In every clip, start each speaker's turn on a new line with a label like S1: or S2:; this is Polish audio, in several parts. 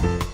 S1: thank you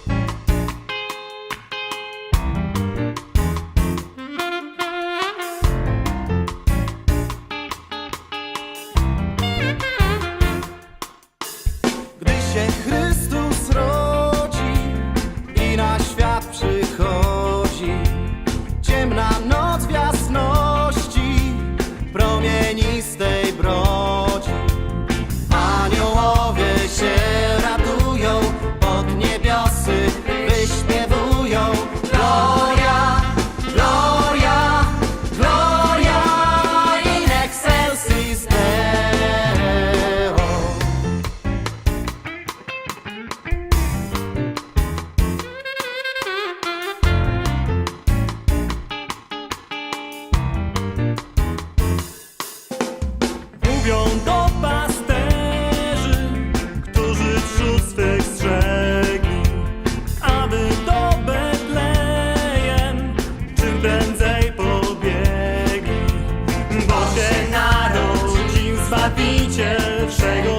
S2: Zbawiciel wszego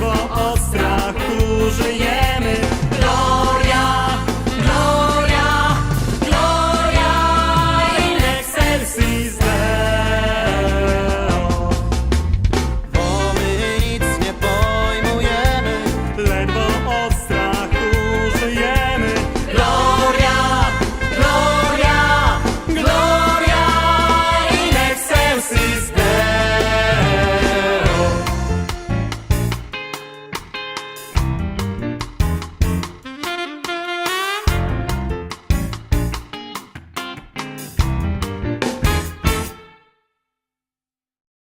S2: słowo o strachu żyje.